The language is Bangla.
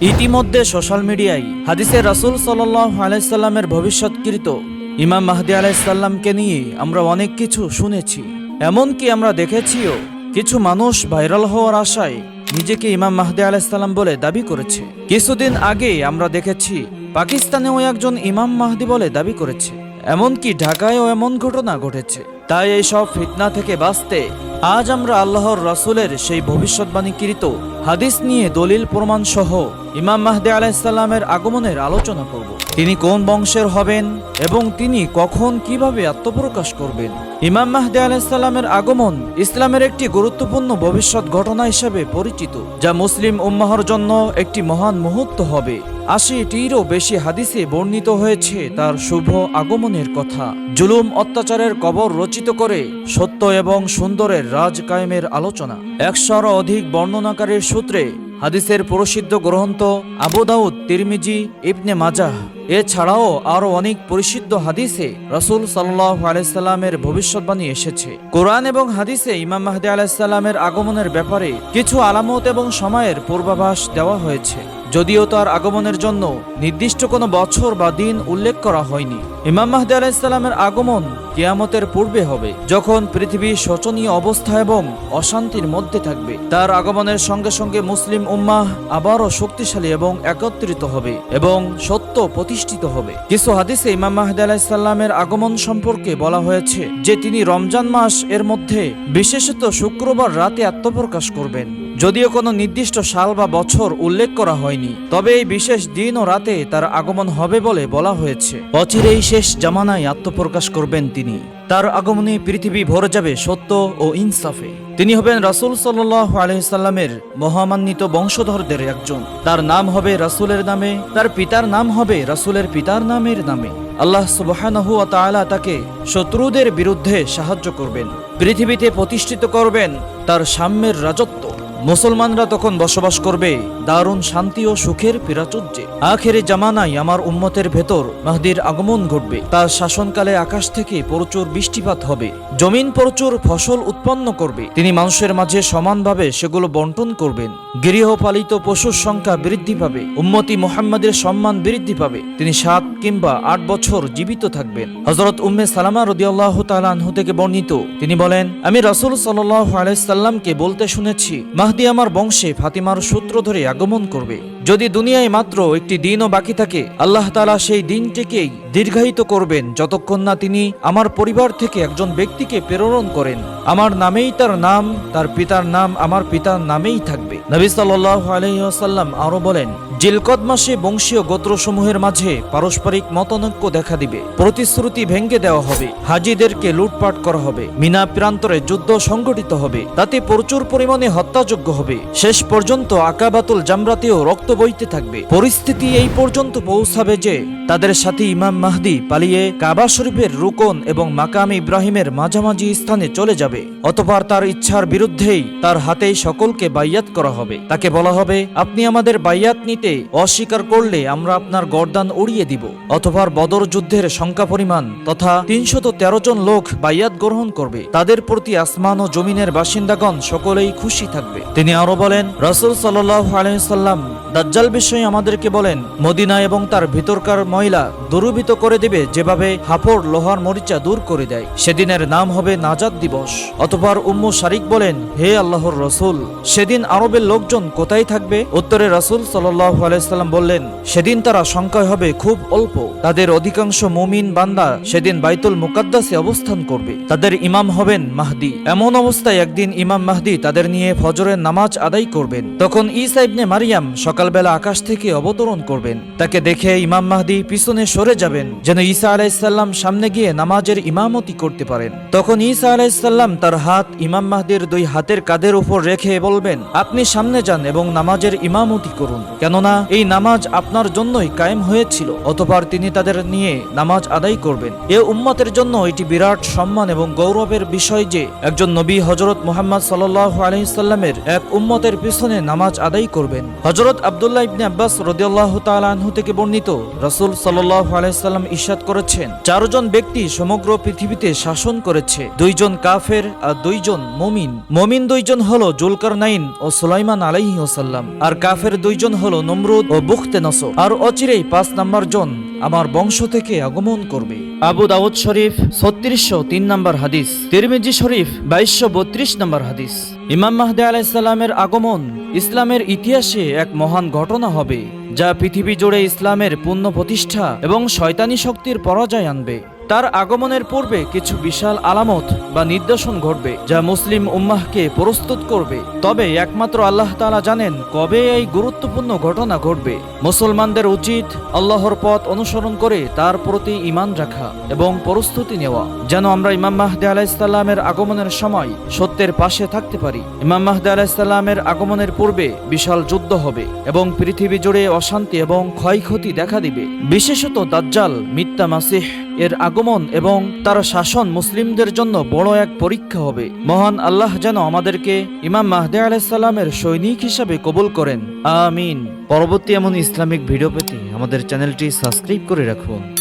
ইতিমধ্যে সোশ্যাল মিডিয়ায় হাদিসে রাসুল সাল্লাহ আলাইসাল্লামের ভবিষ্যৎকৃত ইমাম মাহদি আলাইসাল্লামকে নিয়ে আমরা অনেক কিছু শুনেছি। এমনকি আমরা দেখেছিও কিছু মানুষ ভাইরাল হওয়ার আশায় নিজেকে ইমাম মাহদি আলাইসাল্লাম বলে দাবি করেছে। কিছুদিন আগে আমরা দেখেছি পাকিস্তানেও একজন ইমাম মাহদি বলে দাবি করেছে। এমনকি ঢাকায়ও এমন ঘটনা ঘটেছে। তাই এই সব ফিতনা থেকে বাঁচতে আজ আমরা আল্লাহর রাসূলের সেই ভবিষ্যৎবাণীকৃত হাদিস নিয়ে দলিল প্রমাণ সহ ইমাম মাহদি আলাইসাল্লামের আগমনের আলোচনা করব। তিনি কোন বংশের হবেন এবং তিনি কখন কীভাবে আত্মপ্রকাশ করবেন? ইমাম মাহদি আলাইসাল্লামের আগমন ইসলামের একটি গুরুত্বপূর্ণ ভবিষ্যৎ ঘটনা হিসেবে পরিচিত, যা মুসলিম উম্মাহর জন্য একটি মহান মুহূর্ত হবে। আশিটিরও বেশি হাদিসে বর্ণিত হয়েছে তার শুভ আগমনের কথা। জুলুম অত্যাচারের কবর রচিত করে সত্য এবং সুন্দরের রাজ কায়েমের আলোচনা। একশোরও অধিক বর্ণনাকারীর সূত্রে হাদিসের প্রসিদ্ধ গ্রন্থ আবু দাউদ, তিরমিজি, ইবনে মাজাহ। এছাড়াও আরও অনেক পরিসিদ্ধ হাদিসে রসুল সাল্লাহ আলাইসাল্লামের ভবিষ্যৎবাণী এসেছে। কোরআন এবং হাদিসে ইমাম মাহদি আলাইসাল্লামের আগমনের ব্যাপারে কিছু আলামত এবং সময়ের পূর্বাভাস দেওয়া হয়েছে। যদিও তার আগমনের জন্য নির্দিষ্ট কোনো বছর বা দিন উল্লেখ করা হয়নি। ইমাম মাহদি আলাইসাল্লামের আগমন কিয়ামতের পূর্বে হবে, যখন পৃথিবী শোচনীয় অবস্থা এবং অশান্তির মধ্যে থাকবে। তার আগমনের সঙ্গে সঙ্গে মুসলিম উম্মাহ আবারও শক্তিশালী এবং একত্রিত হবে এবং সত্য প্রতিষ্ঠিত হবে। কিছু হাদিসে ইমাম মাহদি আলাইসাল্লামের আগমন সম্পর্কে বলা হয়েছে যে তিনি রমজান মাস এর মধ্যে বিশেষত শুক্রবার রাতে আত্মপ্রকাশ করবেন। যদিও কোনো নির্দিষ্ট সাল বা বছর উল্লেখ করা হয়নি। তবে এই বিশেষ দিন ও রাতে তার আগমন হবে বলে বলা হয়েছে। অচিরেই শেষ জামানায় আত্মপ্রকাশ করবেন তিনি। তার আগমনে পৃথিবী ভরে যাবে সত্য ও ইনসাফে। তিনি হবেন রাসূল সাল্লাহ আলহিসাল্লামের মহামান্বিত বংশধরদের একজন। তার নাম হবে রাসূলের নামে, তার পিতার নাম হবে রাসূলের পিতার নামের নামে। আল্লাহ ওয়া তাকে শত্রুদের বিরুদ্ধে সাহায্য করবেন। পৃথিবীতে প্রতিষ্ঠিত করবেন তার সাম্যের রাজত্ব। মুসলমানরা তখন বসবাস করবে দারুণ শান্তি ও সুখের প্রাচুর্যে। আখেরে জামানায় আমার উম্মতের ভেতর মাহদির আগমন ঘটবে। তার শাসনকালে আকাশ থেকে প্রচুর বৃষ্টিপাত হবে। জমিন প্রচুর ফসল উৎপন্ন করবে। তিনি মানুষের মাঝে সমানভাবে সেগুলো বন্টন করবেন। গৃহপালিত পশুর সংখ্যা বৃদ্ধি পাবে। উম্মতি মোহাম্মদের সম্মান বৃদ্ধি পাবে। তিনি সাত কিংবা আট বছর জীবিত থাকবেন। হজরত উম্মে সালামা রদিয়াল্লাহ তালানহু থেকে বর্ণিত, তিনি বলেন, আমি রাসুল সাল্লাহ আলাইসাল্লামকে বলতে শুনেছি, মাহদি আমার বংশে ফাতিমার সূত্র ধরে আগমন করবে। যদি দুনিয়ায় মাত্র একটি দিনও বাকি থাকে, আল্লাহ তালা সেই দিনটিকেই দীর্ঘায়িত করবেন যতক্ষণ না তিনি আমার পরিবার থেকে একজন ব্যক্তিকে প্রেরণ করেন। আমার নামেই তার নাম, তার পিতার নাম আমার পিতার নামেই থাকবে। নবী সাল্লাহ আলহিহাসাল্লাম বলেন, জিলকদ মাসে বংশীয় গোত্রসমূহের মাঝে পারস্পরিক মতানৈক্য দেখা দিবে। প্রতিশ্রুতি ভেঙ্গে দেওয়া হবে। হাজিদেরকে লুটপাট করা হবে। মিনা প্রান্তরে যুদ্ধ সংগঠিত হবে। তাতে প্রচুর পরিমাণে হত্যাযোগ্য হবে। শেষ পর্যন্ত আকাবাতুল জামরাতেও রক্ত বইতে থাকবে। পরিস্থিতি এই পর্যন্ত পৌঁছাবে যে, তাদের সাথে ইমাম মাহদি পালিয়ে কাবা শরীফের রুকন এবং মাকাম ইব্রাহিমের মাঝামাঝি স্থানে চলে যাবে। অতপর তার ইচ্ছার বিরুদ্ধেই তার হাতেই সকলকে বাইয়াত করা হবে। তাকে বলা হবে, আপনি আমাদের বাইয়াত নিতে অস্বীকার করলে আমরা আপনার গর্দান উড়িয়ে দিব। অতপর বদর যুদ্ধের সংখ্যা পরিমাণ তথা তিনশত তেরো জন লোক বাইয়াত গ্রহণ করবে। তাদের প্রতি আসমান ও জমিনের বাসিন্দাগণ সকলেই খুশি থাকবে। তিনি আরও বলেন, রসুল সাল্লাহ আলহিসাল্লাম দাজ্জাল বিষয়ে আমাদেরকে বলেন, মদিনা এবং তার ভিতরকার ময়লা দূরীভূত করে দিবে যেভাবে হাফড় লোহার মরিচা দূর করে দেয়। সেদিনের নাম হবে নাজাদ দিবস। অতপর উম্মু শারিক বলেন, হে আল্লাহর রসুল, সেদিন আরবের লোকজন কোথায় থাকবে? উত্তরে রাসুল সাল্লাহ আলাইসাল্লাম বললেন, সেদিন তারা সংখ্যায় হবে খুব অল্প। তাদের অধিকাংশ মুমিন বান্দা সেদিন বাইতুল মুকাদ্দাসে অবস্থান করবে। তাদের ইমাম হবেন মাহদি। এমন অবস্থায় একদিন ইমাম মাহদি তাদের নিয়ে ফজরের নামাজ আদায় করবেন। তখন ঈসা ইবনে মারিয়াম সকালবেলা আকাশ থেকে অবতরণ করবেন। তাকে দেখে ইমাম মাহদি পিছনে সরে যাবেন, যেন ঈসা আলাইসাল্লাম সামনে গিয়ে নামাজের ইমামতি করতে পারেন। তখন ঈসা আলাইসাল্লাম তার হাত ইমাম মাহদির দুই হাতের কাঁধের উপর রেখে বলবেন, আপনি সামনে যান এবং নামাজের ইমামতি করুন। কেননা, এই নামাজ আপনার জন্যই কায়েম হয়েছিল, অতপর তিনি তাদের নিয়ে নামাজ আদায় করবেন। এ উম্মতের জন্য এটি বিরাট সম্মান এবং গৌরবের বিষয় যে, একজন নবী হজরত মোহাম্মদ সাল্লাহ আলহিসাল্লামের এক উম্মতের পিছনে নামাজ আদায় করবেন। হজরত আব্দুল্লাহ ইবনে আব্বাস রদিয়াল্লাহ তাআলাহু থেকে বর্ণিত, রসুল সাল্লাহ আলাইসাল্লাম সাল্লাম করেছেন, চারজন ব্যক্তি সমগ্র পৃথিবীতে শাসন করেছে, দুইজন কাফের আর দুইজন মমিন। মমিন দুইজন হল জুলকার নাইন ও সুলাইমান আলাইহি ওসাল্লাম আর কাফের দুইজন হল নমরুদ ও বুখতে নসর। আর অচিরেই পাঁচ নাম্বার জন আমার বংশ থেকে আগমন করবে। আবু দাউদ শরীফ, ছত্রিশশো তিন নম্বর হাদিস। তিরমিজি শরীফ, বাইশশো বত্রিশ নম্বর হাদিস। ইমাম মাহদি আলাইসাল্লামের আগমন ইসলামের ইতিহাসে এক মহান ঘটনা হবে, যা পৃথিবী জুড়ে ইসলামের পূর্ণ প্রতিষ্ঠা এবং শয়তানি শক্তির পরাজয় আনবে। তার আগমনের পূর্বে কিছু বিশাল আলামত বা নির্দেশন ঘটবে, যা মুসলিম উম্মাহকে প্রস্তুত করবে। তবে একমাত্র আল্লাহ তাআলা জানেন কবে এই গুরুত্বপূর্ণ ঘটনা ঘটবে। মুসলমানদের উচিত আল্লাহর পথ অনুসরণ করে তার প্রতি ঈমান রাখা এবং প্রস্তুতি নেওয়া, যেন আমরা ইমাম মাহদি আলাইসাল্লামের আগমনের সময় সত্যের পাশে থাকতে পারি। ইমাম মাহদি আলাইসাল্লামের আগমনের পূর্বে বিশাল যুদ্ধ হবে এবং পৃথিবী জুড়ে অশান্তি এবং ক্ষয়ক্ষতি দেখা দিবে। বিশেষত দাজ্জাল, মিথ্যা মাসিহ এর আগমন এবং তার শাসন মুসলিমদের জন্য বড় এক পরীক্ষা হবে। মহান আল্লাহ যেন আমাদেরকে ইমাম মাহদি আলাইসাল্লামের সৈনিক হিসাবে কবুল করেন। আমিন। পরবর্তী এমন ইসলামিক ভিডিও পেতে আমাদের চ্যানেলটি সাবস্ক্রাইব করে রাখুন।